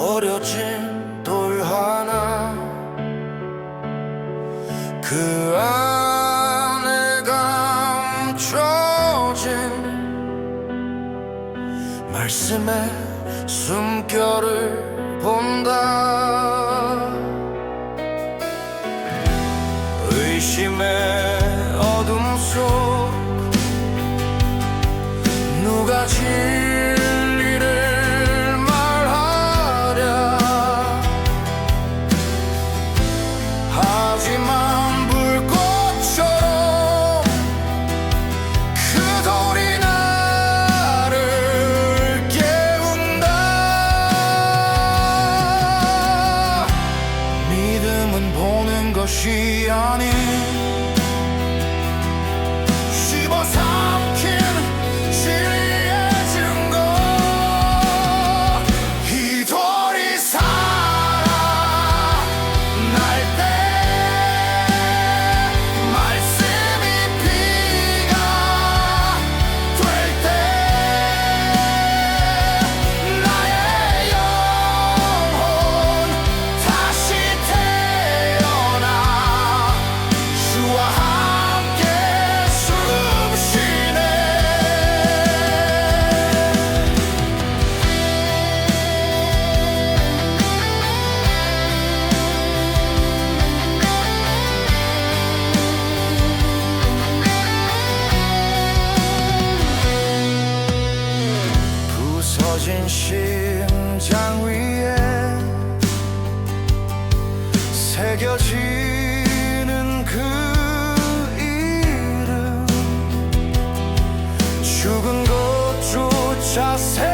버려진 돌 하나. 그 안에 감춰진 말씀의 숨결을 본다. 의심의 어둠 속 누가 진 하지만 불꽃처럼 그 돌이 나를 깨운다. 믿음은 보는 것이 아닌. 씹어삼 부서진 심장 위에 새겨지는 그 이름. 죽은 것조차 생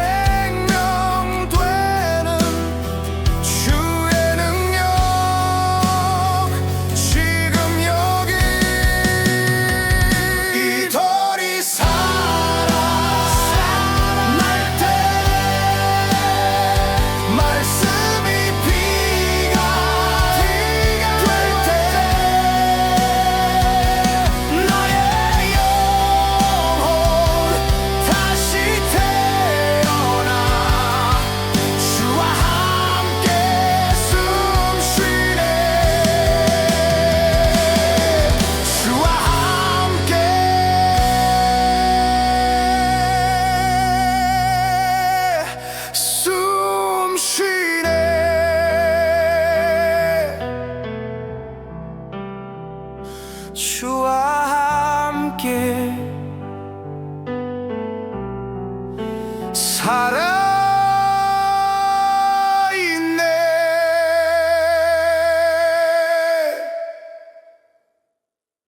함께 살아